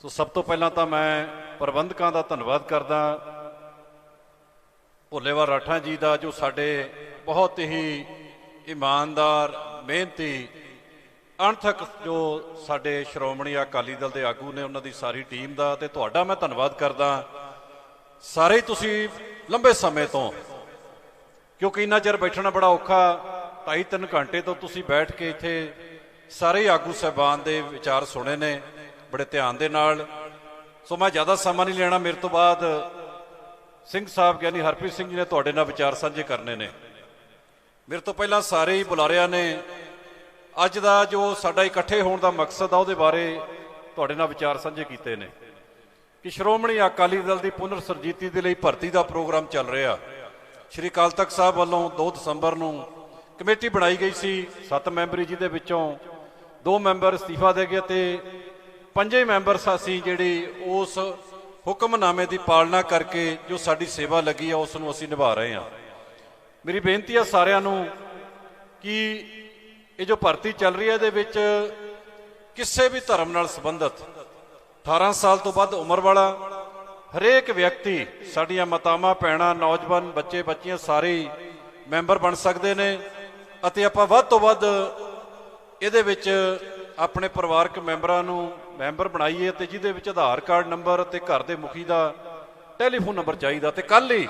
ਸੋ ਸਭ ਤੋਂ ਪਹਿਲਾਂ ਤਾਂ ਮੈਂ ਪ੍ਰਬੰਧਕਾਂ ਦਾ ਧੰਨਵਾਦ ਕਰਦਾ। ਭੋਲੇਵਾਲ ਰਾਠਾ ਜੀ ਦਾ ਜੋ ਸਾਡੇ ਬਹੁਤ ਹੀ ਇਮਾਨਦਾਰ, ਮਿਹਨਤੀ, ਅਣਥਕ ਜੋ ਸਾਡੇ ਸ਼੍ਰੋਮਣੀ ਅਕਾਲੀ ਦਲ ਦੇ ਆਗੂ ਨੇ, ਉਹਨਾਂ ਦੀ ਸਾਰੀ ਟੀਮ ਦਾ ਤੇ ਤੁਹਾਡਾ ਮੈਂ ਧੰਨਵਾਦ ਕਰਦਾ। ਸਾਰੇ ਹੀ ਤੁਸੀਂ ਲੰਬੇ ਸਮੇਂ ਤੋਂ, ਕਿਉਂਕਿ ਇੰਨਾ ਚਿਰ ਬੈਠਣਾ ਬੜਾ ਔਖਾ, ਢਾਈ ਤਿੰਨ ਘੰਟੇ ਤੋਂ ਤੁਸੀਂ ਬੈਠ ਕੇ ਇੱਥੇ ਸਾਰੇ ਹੀ ਆਗੂ ਸਹਿਬਾਨ ਦੇ ਵਿਚਾਰ ਸੁਣੇ ਨੇ। ਬੜੇ ਧਿਆਨ ਦੇ ਨਾਲ। ਸੋ ਮੈਂ ਜ਼ਿਆਦਾ ਸਮਾਂ ਨਹੀਂ ਲੈਣਾ। ਮੇਰੇ ਤੋਂ ਬਾਅਦ ਸਿੰਘ ਸਾਹਿਬ ਗਿਆਨੀ ਹਰਪ੍ਰੀਤ ਸਿੰਘ ਜੀ ਨੇ ਤੁਹਾਡੇ ਨਾਲ ਵਿਚਾਰ ਸਾਂਝੇ ਕਰਨੇ ਨੇ। ਮੇਰੇ ਤੋਂ ਪਹਿਲਾਂ ਸਾਰੇ ਹੀ ਬੁਲਾਰਿਆਂ ਨੇ। ਅੱਜ ਦਾ ਜੋ ਸਾਡਾ ਇਕੱਠੇ ਹੋਣ ਦਾ ਮਕਸਦ ਆ, ਉਹਦੇ ਬਾਰੇ ਤੁਹਾਡੇ ਨਾਲ ਵਿਚਾਰ ਸਾਂਝੇ ਕੀਤੇ ਨੇ। ਕਿ ਸ਼੍ਰੋਮਣੀ ਅਕਾਲੀ ਦਲ ਦੀ ਪੁਨਰ ਸਰਜੀਤੀ ਦੇ ਲਈ ਭਰਤੀ ਦਾ ਪ੍ਰੋਗਰਾਮ ਚੱਲ ਰਿਹਾ। ਸ਼੍ਰੀ ਅਕਾਲ ਤਖਤ ਸਾਹਿਬ ਵੱਲੋਂ 2 ਦਸੰਬਰ ਨੂੰ ਕਮੇਟੀ ਬਣਾਈ ਗਈ ਸੀ। 7 ਮੈਂਬਰੀ ਜਿਹਦੇ ਵਿੱਚੋਂ 2 ਮੈਂਬਰ ਅਸਤੀਫਾ ਦੇ ਗਏ ਤੇ ਪੰਜੇ ਮੈਂਬਰਸ ਅਸੀਂ ਜਿਹੜੀ ਉਸ ਹੁਕਮਨਾਮੇ ਦੀ ਪਾਲਣਾ ਕਰਕੇ ਜੋ ਸਾਡੀ ਸੇਵਾ ਲੱਗੀ ਆ, ਉਸ ਨੂੰ ਅਸੀਂ ਨਿਭਾ ਰਹੇ ਹਾਂ। ਮੇਰੀ ਬੇਨਤੀ ਆ ਸਾਰਿਆਂ ਨੂੰ ਕਿ ਇਹ ਜੋ ਭਰਤੀ ਚੱਲ ਰਹੀ ਹੈ ਇਹਦੇ ਵਿੱਚ ਕਿਸੇ ਵੀ ਧਰਮ ਨਾਲ ਸੰਬੰਧਿਤ 18 ਸਾਲ ਤੋਂ ਵੱਧ ਉਮਰ ਵਾਲਾ ਹਰੇਕ ਵਿਅਕਤੀ, ਸਾਡੀਆਂ ਮਾਤਾਵਾਂ, ਭੈਣਾਂ, ਨੌਜਵਾਨ, ਬੱਚੇ, ਬੱਚੀਆਂ ਸਾਰੇ ਮੈਂਬਰ ਬਣ ਸਕਦੇ ਨੇ ਅਤੇ ਆਪਾਂ ਵੱਧ ਤੋਂ ਵੱਧ ਇਹਦੇ ਵਿੱਚ ਆਪਣੇ ਪਰਿਵਾਰਕ ਮੈਂਬਰਾਂ ਨੂੰ ਮੈਂਬਰ ਬਣਾਈਏ ਤੇ ਜਿਹਦੇ ਵਿੱਚ ਆਧਾਰ ਕਾਰਡ ਨੰਬਰ ਤੇ ਘਰ ਦੇ ਮੁਖੀ ਦਾ ਟੈਲੀਫੋਨ ਨੰਬਰ ਚਾਹੀਦਾ ਤੇ ਕੱਲ ਹੀ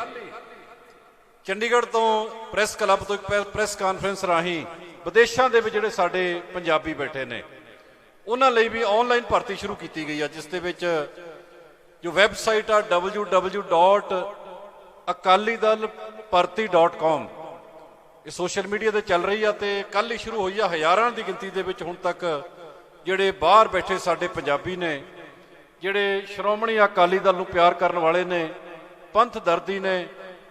ਚੰਡੀਗੜ੍ਹ ਤੋਂ ਪ੍ਰੈਸ ਕਲੱਬ ਤੋਂ ਇੱਕ ਪ੍ਰੈ- ਪ੍ਰੈਸ ਕਾਨਫਰੰਸ ਰਾਹੀਂ ਵਿਦੇਸ਼ਾਂ ਦੇ ਵਿੱਚ ਜਿਹੜੇ ਸਾਡੇ ਪੰਜਾਬੀ ਬੈਠੇ ਨੇ, ਉਹਨਾਂ ਲਈ ਵੀ ਆਨਲਾਈਨ ਭਰਤੀ ਸ਼ੁਰੂ ਕੀਤੀ ਗਈ ਆ, ਜਿਸ ਦੇ ਵਿੱਚ ਜੋ ਵੈਬਸਾਈਟ ਆ www.akalidalparti.com ਇਹ ਸੋਸ਼ਲ ਮੀਡੀਆ ਤੇ ਚੱਲ ਰਹੀ ਆ ਤੇ ਕੱਲ ਹੀ ਸ਼ੁਰੂ ਹੋਈ ਆ, ਹਜ਼ਾਰਾਂ ਦੀ ਗਿਣਤੀ ਦੇ ਵਿੱਚ ਹੁਣ ਤੱਕ ਜਿਹੜੇ ਬਾਹਰ ਬੈਠੇ ਸਾਡੇ ਪੰਜਾਬੀ ਨੇ, ਜਿਹੜੇ ਸ਼੍ਰੋਮਣੀ ਅਕਾਲੀ ਦਲ ਨੂੰ ਪਿਆਰ ਕਰਨ ਵਾਲੇ ਨੇ, ਪੰਥ ਦਰਦੀ ਨੇ,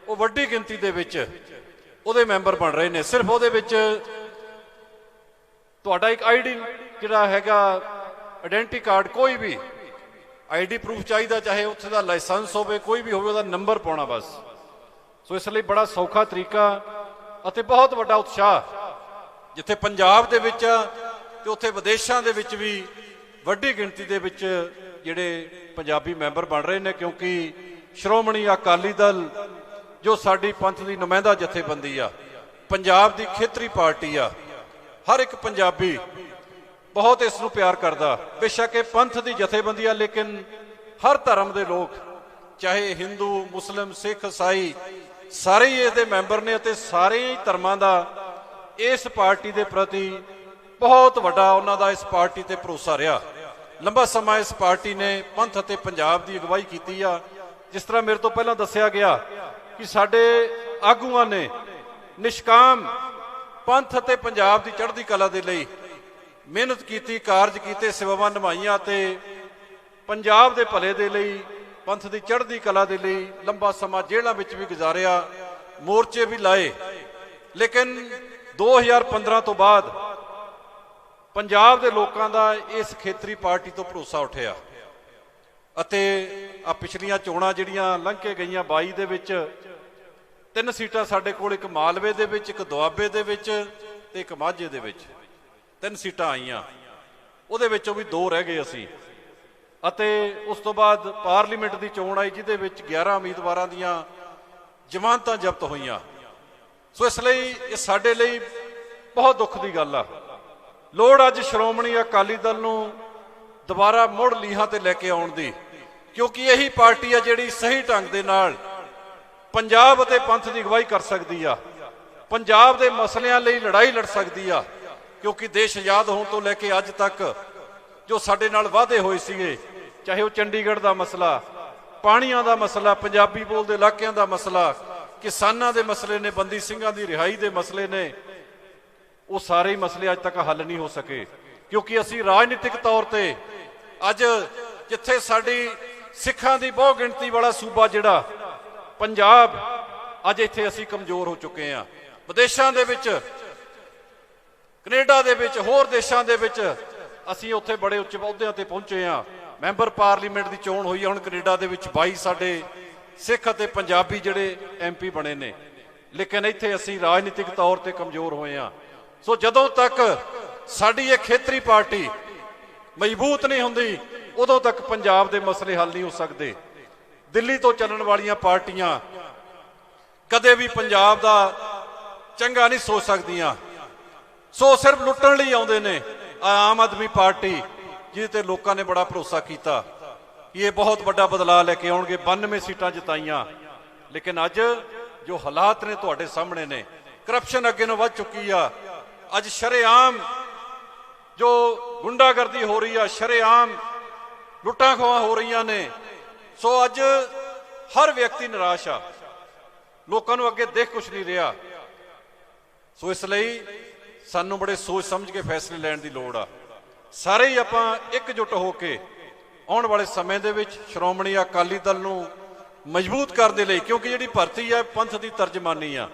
ਉਹ ਵੱਡੀ ਗਿਣਤੀ ਦੇ ਵਿੱਚ ਉਹਦੇ ਮੈਂਬਰ ਬਣ ਰਹੇ ਨੇ। ਸਿਰਫ ਉਹਦੇ ਵਿੱਚ ਤੁਹਾਡਾ ਇੱਕ ਆਈਡੀ ਜਿਹੜਾ ਹੈਗਾ ਆਇਡੈਂਟੀ ਕਾਰਡ ਕੋਈ ਵੀ ਆਈਡੀ ਪ੍ਰੂਫ ਚਾਹੀਦਾ, ਚਾਹੇ ਉੱਥੇ ਦਾ ਲਾਇਸੈਂਸ ਹੋਵੇ, ਕੋਈ ਵੀ ਹੋਵੇ, ਉਹਦਾ ਨੰਬਰ ਪਾਉਣਾ ਬਸ। ਸੋ ਇਸ ਲਈ ਬੜਾ ਸੌਖਾ ਤਰੀਕਾ ਅਤੇ ਬਹੁਤ ਵੱਡਾ ਉਤਸ਼ਾਹ, ਜਿੱਥੇ ਪੰਜਾਬ ਦੇ ਵਿੱਚ ਤੇ ਉੱਥੇ ਵਿਦੇਸ਼ਾਂ ਦੇ ਵਿੱਚ ਵੀ ਵੱਡੀ ਗਿਣਤੀ ਦੇ ਵਿੱਚ ਜਿਹੜੇ ਪੰਜਾਬੀ ਮੈਂਬਰ ਬਣ ਰਹੇ ਨੇ, ਕਿਉਂਕਿ ਸ਼੍ਰੋਮਣੀ ਅਕਾਲੀ ਦਲ ਜੋ ਸਾਡੀ ਪੰਥ ਦੀ ਨੁਮਾਇੰਦਾ ਜਥੇਬੰਦੀ ਆ, ਪੰਜਾਬ ਦੀ ਖੇਤਰੀ ਪਾਰਟੀ ਆ, ਹਰ ਇੱਕ ਪੰਜਾਬੀ ਬਹੁਤ ਇਸ ਨੂੰ ਪਿਆਰ ਕਰਦਾ। ਬੇਸ਼ੱਕ ਇਹ ਪੰਥ ਦੀ ਜਥੇਬੰਦੀ ਆ, ਲੇਕਿਨ ਹਰ ਧਰਮ ਦੇ ਲੋਕ, ਚਾਹੇ ਹਿੰਦੂ ਮੁਸਲਿਮ ਸਿੱਖ ਈਸਾਈ ਸਾਰੇ ਹੀ ਇਹਦੇ ਮੈਂਬਰ ਨੇ ਅਤੇ ਸਾਰੇ ਹੀ ਧਰਮਾਂ ਦਾ ਇਸ ਪਾਰਟੀ ਦੇ ਪ੍ਰਤੀ ਬਹੁਤ ਵੱਡਾ ਉਹਨਾਂ ਦਾ ਇਸ ਪਾਰਟੀ ਤੇ ਭਰੋਸਾ ਰਿਹਾ। ਲੰਬਾ ਸਮਾਂ ਇਸ ਪਾਰਟੀ ਨੇ ਪੰਥ ਅਤੇ ਪੰਜਾਬ ਦੀ ਅਗਵਾਈ ਕੀਤੀ ਆ। ਜਿਸ ਤਰ੍ਹਾਂ ਮੇਰੇ ਤੋਂ ਪਹਿਲਾਂ ਦੱਸਿਆ ਗਿਆ ਕਿ ਸਾਡੇ ਆਗੂਆਂ ਨੇ ਨਿਸ਼ਕਾਮ ਪੰਥ ਅਤੇ ਪੰਜਾਬ ਦੀ ਚੜ੍ਹਦੀ ਕਲਾ ਦੇ ਲਈ ਮਿਹਨਤ ਕੀਤੀ, ਕਾਰਜ ਕੀਤੇ, ਸੇਵਾਵਾਂ ਨਿਭਾਈਆਂ ਤੇ ਪੰਜਾਬ ਦੇ ਭਲੇ ਦੇ ਲਈ, ਪੰਥ ਦੀ ਚੜ੍ਹਦੀ ਕਲਾ ਦੇ ਲਈ ਲੰਬਾ ਸਮਾਂ ਜੇਲ੍ਹਾਂ ਵਿੱਚ ਵੀ ਗੁਜ਼ਾਰਿਆ, ਮੋਰਚੇ ਵੀ ਲਾਏ। ਲੇਕਿਨ 2015 ਤੋਂ ਬਾਅਦ ਪੰਜਾਬ ਦੇ ਲੋਕਾਂ ਦਾ ਇਸ ਖੇਤਰੀ ਪਾਰਟੀ ਤੋਂ ਭਰੋਸਾ ਉੱਠਿਆ ਅਤੇ ਆ ਪਿਛਲੀਆਂ ਚੋਣਾਂ ਜਿਹੜੀਆਂ ਲੰਘ ਕੇ ਗਈਆਂ 22 ਦੇ ਵਿੱਚ, ਤਿੰਨ ਸੀਟਾਂ ਸਾਡੇ ਕੋਲ, ਇੱਕ ਮਾਲਵੇ ਦੇ ਵਿੱਚ, ਇੱਕ ਦੁਆਬੇ ਦੇ ਵਿੱਚ ਤੇ ਇੱਕ ਮਾਝੇ ਦੇ ਵਿੱਚ, ਤਿੰਨ ਸੀਟਾਂ ਆਈਆਂ। ਉਹਦੇ ਵਿੱਚੋਂ ਵੀ ਦੋ ਰਹਿ ਗਏ ਅਸੀਂ। ਅਤੇ ਉਸ ਤੋਂ ਬਾਅਦ ਪਾਰਲੀਮੈਂਟ ਦੀ ਚੋਣ ਆਈ, ਜਿਹਦੇ ਵਿੱਚ 11 ਉਮੀਦਵਾਰਾਂ ਦੀਆਂ ਜ਼ਮਾਨਤਾਂ ਜ਼ਬਤ ਹੋਈਆਂ। ਸੋ ਇਸ ਲਈ, ਇਹ ਸਾਡੇ ਲਈ ਬਹੁਤ ਦੁੱਖ ਦੀ ਗੱਲ ਆ। ਲੋੜ ਅੱਜ ਸ਼੍ਰੋਮਣੀ ਅਕਾਲੀ ਦਲ ਨੂੰ ਦੁਬਾਰਾ ਮੁੜ ਲੀਹਾਂ ਤੇ ਲੈ ਕੇ ਆਉਣ ਦੀ, ਕਿਉਂਕਿ ਇਹੀ ਪਾਰਟੀ ਆ ਜਿਹੜੀ ਸਹੀ ਢੰਗ ਦੇ ਨਾਲ ਪੰਜਾਬ ਅਤੇ ਪੰਥ ਦੀ ਅਗਵਾਈ ਕਰ ਸਕਦੀ ਆ। ਪੰਜਾਬ ਦੇ ਮਸਲਿਆਂ ਲਈ ਲੜਾਈ ਲੜ ਸਕਦੀ ਆ, ਕਿਉਂਕਿ ਦੇਸ਼ ਆਜ਼ਾਦ ਹੋਣ ਤੋਂ ਲੈ ਕੇ ਅੱਜ ਤੱਕ ਜੋ ਸਾਡੇ ਨਾਲ ਵਾਅਦੇ ਹੋਏ ਸੀਗੇ, ਚਾਹੇ ਉਹ ਚੰਡੀਗੜ੍ਹ ਦਾ ਮਸਲਾ, ਪਾਣੀਆਂ ਦਾ ਮਸਲਾ, ਪੰਜਾਬੀ ਬੋਲਦੇ ਇਲਾਕਿਆਂ ਦਾ ਮਸਲਾ, ਕਿਸਾਨਾਂ ਦੇ ਮਸਲੇ ਨੇ, ਬੰਦੀ ਸਿੰਘਾਂ ਦੀ ਰਿਹਾਈ ਦੇ ਮਸਲੇ ਨੇ ਉਹ ਸਾਰੇ ਹੀ ਮਸਲੇ ਅੱਜ ਤੱਕ ਹੱਲ ਨਹੀਂ ਹੋ ਸਕੇ, ਕਿਉਂਕਿ ਅਸੀਂ ਰਾਜਨੀਤਿਕ ਤੌਰ ਤੇ ਅੱਜ ਜਿੱਥੇ ਸਾਡੀ ਸਿੱਖਾਂ ਦੀ ਬਹੁ ਗਿਣਤੀ ਵਾਲਾ ਸੂਬਾ ਜਿਹੜਾ, ਪੰਜਾਬ ਅੱਜ ਇੱਥੇ ਅਸੀਂ ਕਮਜ਼ੋਰ ਹੋ ਚੁੱਕੇ ਹਾਂ। ਵਿਦੇਸ਼ਾਂ ਦੇ ਵਿੱਚ, ਕੈਨੇਡਾ ਦੇ ਵਿੱਚ, ਹੋਰ ਦੇਸ਼ਾਂ ਦੇ ਵਿੱਚ ਅਸੀਂ ਉੱਥੇ ਬੜੇ ਉੱਚ ਅਹੁਦਿਆਂ ਤੇ ਪਹੁੰਚੇ ਹਾਂ। ਮੈਂਬਰ ਪਾਰਲੀਮੈਂਟ ਦੀ ਚੋਣ ਹੋਈ ਹੈ, ਹੁਣ ਕੈਨੇਡਾ ਦੇ ਵਿੱਚ 22 ਸਾਡੇ ਸਿੱਖ ਅਤੇ ਪੰਜਾਬੀ ਜਿਹੜੇ ਐਮਪੀ ਬਣੇ ਨੇ। ਲੇਕਿਨ ਇੱਥੇ ਅਸੀਂ ਰਾਜਨੀਤਿਕ ਤੌਰ ਤੇ ਕਮਜ਼ੋਰ ਹੋਏ ਹਾਂ। ਸੋ ਜਦੋਂ ਤੱਕ ਸਾਡੀ ਇਹ ਖੇਤਰੀ ਪਾਰਟੀ ਮਜ਼ਬੂਤ ਨਹੀਂ ਹੁੰਦੀ, ਉਦੋਂ ਤੱਕ ਪੰਜਾਬ ਦੇ ਮਸਲੇ ਹੱਲ ਨਹੀਂ ਹੋ ਸਕਦੇ। ਦਿੱਲੀ ਤੋਂ ਚੱਲਣ ਵਾਲੀਆਂ ਪਾਰਟੀਆਂ ਕਦੇ ਵੀ ਪੰਜਾਬ ਦਾ ਚੰਗਾ ਨਹੀਂ ਸੋਚ ਸਕਦੀਆਂ। ਸੋ ਸਿਰਫ ਲੁੱਟਣ ਲਈ ਆਉਂਦੇ ਨੇ ਆਮ ਆਦਮੀ ਪਾਰਟੀ, ਜਿਹਦੇ ਤੇ ਲੋਕਾਂ ਨੇ ਬੜਾ ਭਰੋਸਾ ਕੀਤਾ ਕਿ ਇਹ ਬਹੁਤ ਵੱਡਾ ਬਦਲਾਅ ਲੈ ਕੇ ਆਉਣਗੇ 92 ਸੀਟਾਂ ਜਿਤਾਈਆਂ। ਲੇਕਿਨ ਅੱਜ ਜੋ ਹਾਲਾਤ ਨੇ ਤੁਹਾਡੇ ਸਾਹਮਣੇ ਨੇ ਕਰਪਸ਼ਨ ਅੱਗੇ ਨੂੰ ਵੱਧ ਚੁੱਕੀ ਆ। ਅੱਜ ਸ਼ਰੇਆਮ ਜੋ ਗੁੰਡਾਗਰਦੀ ਹੋ ਰਹੀ ਆ, ਸ਼ਰੇਆਮ ਲੁੱਟਾਂ ਖੋਹਾਂ ਹੋ ਰਹੀਆਂ ਨੇ। ਸੋ ਅੱਜ ਹਰ ਵਿਅਕਤੀ ਨਿਰਾਸ਼ ਆ। ਲੋਕਾਂ ਨੂੰ ਅੱਗੇ ਦੇਖ ਕੁਛ ਨਹੀਂ ਰਿਹਾ। ਸੋ ਇਸ ਲਈ ਸਾਨੂੰ ਬੜੇ ਸੋਚ ਸਮਝ ਕੇ ਫੈਸਲੇ ਲੈਣ ਦੀ ਲੋੜ ਆ। ਸਾਰੇ ਹੀ ਆਪਾਂ ਇਕਜੁੱਟ ਹੋ ਕੇ ਆਉਣ ਵਾਲੇ ਸਮੇਂ ਦੇ ਵਿੱਚ ਸ਼੍ਰੋਮਣੀ ਅਕਾਲੀ ਦਲ ਨੂੰ ਮਜ਼ਬੂਤ ਕਰਨ ਦੇ ਲਈ, ਕਿਉਂਕਿ ਜਿਹੜੀ ਭਰਤੀ ਹੈ ਪੰਥ ਦੀ ਤਰਜਮਾਨੀ ਆ।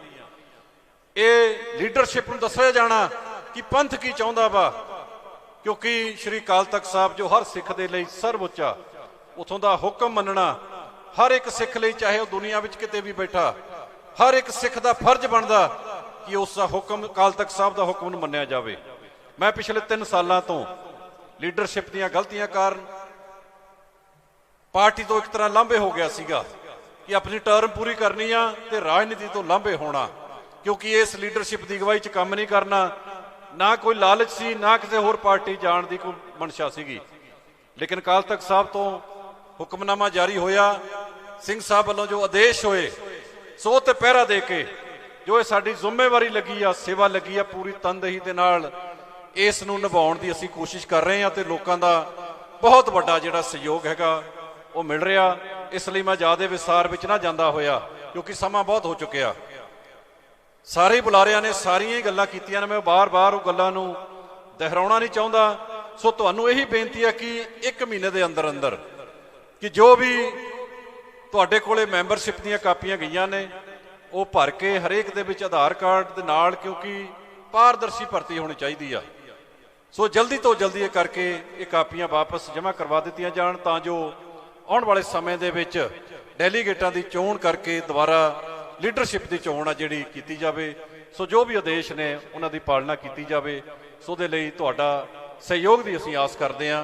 ਇਹ ਲੀਡਰਸ਼ਿਪ ਨੂੰ ਦੱਸਿਆ ਜਾਣਾ ਕਿ ਪੰਥ ਕੀ ਚਾਹੁੰਦਾ ਵਾ। ਕਿਉਂਕਿ ਸ਼੍ਰੀ ਅਕਾਲ ਤਖਤ ਸਾਹਿਬ ਜੋ ਹਰ ਸਿੱਖ ਦੇ ਲਈ ਸਰਵਉੱਚ ਆ, ਉਥੋਂ ਦਾ ਹੁਕਮ ਮੰਨਣਾ ਹਰ ਇੱਕ ਸਿੱਖ ਲਈ, ਚਾਹੇ ਉਹ ਦੁਨੀਆ ਵਿੱਚ ਕਿਤੇ ਵੀ ਬੈਠਾ, ਹਰ ਇੱਕ ਸਿੱਖ ਦਾ ਫਰਜ਼ ਬਣਦਾ ਕਿ ਉਸ ਦਾ ਹੁਕਮ ਅਕਾਲ ਤਖਤ ਸਾਹਿਬ ਦਾ ਹੁਕਮ ਨੂੰ ਮੰਨਿਆ ਜਾਵੇ। ਮੈਂ ਪਿਛਲੇ 3 ਸਾਲਾਂ ਤੋਂ ਲੀਡਰਸ਼ਿਪ ਦੀਆਂ ਗਲਤੀਆਂ ਕਾਰਨ ਪਾਰਟੀ ਤੋਂ ਇੱਕ ਤਰ੍ਹਾਂ ਲਾਂਭੇ ਹੋ ਗਿਆ ਸੀਗਾ ਕਿ ਆਪਣੀ ਟਰਮ ਪੂਰੀ ਕਰਨੀ ਆ ਤੇ ਰਾਜਨੀਤੀ ਤੋਂ ਲਾਂਭੇ ਹੋਣਾ। ਕਿਉਂਕਿ ਇਸ ਲੀਡਰਸ਼ਿਪ ਦੀ ਅਗਵਾਈ 'ਚ ਕੰਮ ਨਹੀਂ ਕਰਨਾ, ਨਾ ਕੋਈ ਲਾਲਚ ਸੀ, ਨਾ ਕਿਸੇ ਹੋਰ ਪਾਰਟੀ ਜਾਣ ਦੀ ਕੋਈ ਮਨਸ਼ਾ ਸੀਗੀ। ਲੇਕਿਨ ਕਾਲ ਤਖ਼ਤ ਸਾਹਿਬ ਤੋਂ ਹੁਕਮਨਾਮਾ ਜਾਰੀ ਹੋਇਆ। ਸਿੰਘ ਸਾਹਿਬ ਵੱਲੋਂ ਜੋ ਆਦੇਸ਼ ਹੋਏ, ਸੋ ਤੇ ਪਹਿਰਾ ਦੇ ਕੇ, ਜੋ ਇਹ ਸਾਡੀ ਜ਼ਿੰਮੇਵਾਰੀ ਲੱਗੀ ਆ, ਸੇਵਾ ਲੱਗੀ ਆ ਪੂਰੀ ਤਨਦੇਹੀ ਦੇ ਨਾਲ, ਇਸ ਨੂੰ ਨਿਭਾਉਣ ਦੀ ਅਸੀਂ ਕੋਸ਼ਿਸ਼ ਕਰ ਰਹੇ ਹਾਂ ਤੇ ਲੋਕਾਂ ਦਾ ਬਹੁਤ ਵੱਡਾ ਜਿਹੜਾ ਸਹਿਯੋਗ ਹੈਗਾ, ਉਹ ਮਿਲ ਰਿਹਾ। ਇਸ ਲਈ ਮੈਂ ਜ਼ਿਆਦਾ ਵਿਸਤਾਰ ਵਿੱਚ ਨਾ ਜਾਂਦਾ ਹੋਇਆ, ਕਿਉਂਕਿ ਸਮਾਂ ਬਹੁਤ ਹੋ ਚੁੱਕਿਆ। ਸਾਰੇ ਬੁਲਾਰਿਆਂ ਨੇ ਸਾਰੀਆਂ ਹੀ ਗੱਲਾਂ ਕੀਤੀਆਂ ਨੇ, ਮੈਂ ਬਾਰ-ਬਾਰ ਉਹ ਗੱਲਾਂ ਨੂੰ ਦੁਹਰਾਉਣਾ ਨਹੀਂ ਚਾਹੁੰਦਾ। ਸੋ ਤੁਹਾਨੂੰ ਇਹੀ ਬੇਨਤੀ ਹੈ ਕਿ 1 ਮਹੀਨੇ ਦੇ ਅੰਦਰ ਅੰਦਰ ਕਿ ਜੋ ਵੀ ਤੁਹਾਡੇ ਕੋਲੇ ਮੈਂਬਰਸ਼ਿਪ ਦੀਆਂ ਕਾਪੀਆਂ ਗਈਆਂ ਨੇ, ਉਹ ਭਰ ਕੇ ਹਰੇਕ ਦੇ ਵਿੱਚ ਆਧਾਰ ਕਾਰਡ ਦੇ ਨਾਲ, ਕਿਉਂਕਿ ਪਾਰਦਰਸ਼ੀ ਭਰਤੀ ਹੋਣੀ ਚਾਹੀਦੀ ਆ। ਸੋ ਜਲਦੀ ਤੋਂ ਜਲਦੀ ਇਹ ਕਰਕੇ ਇਹ ਕਾਪੀਆਂ ਵਾਪਸ ਜਮ੍ਹਾਂ ਕਰਵਾ ਦਿੱਤੀਆਂ ਜਾਣ, ਤਾਂ ਜੋ ਆਉਣ ਵਾਲੇ ਸਮੇਂ ਦੇ ਵਿੱਚ ਡੈਲੀਗੇਟਾਂ ਦੀ ਚੋਣ ਕਰਕੇ ਦੁਬਾਰਾ ਲੀਡਰਸ਼ਿਪ ਦੀ ਚੋਣ ਆ ਜਿਹੜੀ ਕੀਤੀ ਜਾਵੇ। ਸੋ ਜੋ ਵੀ ਆਦੇਸ਼ ਨੇ, ਉਹਨਾਂ ਦੀ ਪਾਲਣਾ ਕੀਤੀ ਜਾਵੇ। ਸੋ ਦੇ ਲਈ ਤੁਹਾਡਾ ਸਹਿਯੋਗ ਦੀ ਅਸੀਂ ਆਸ ਕਰਦੇ ਹਾਂ।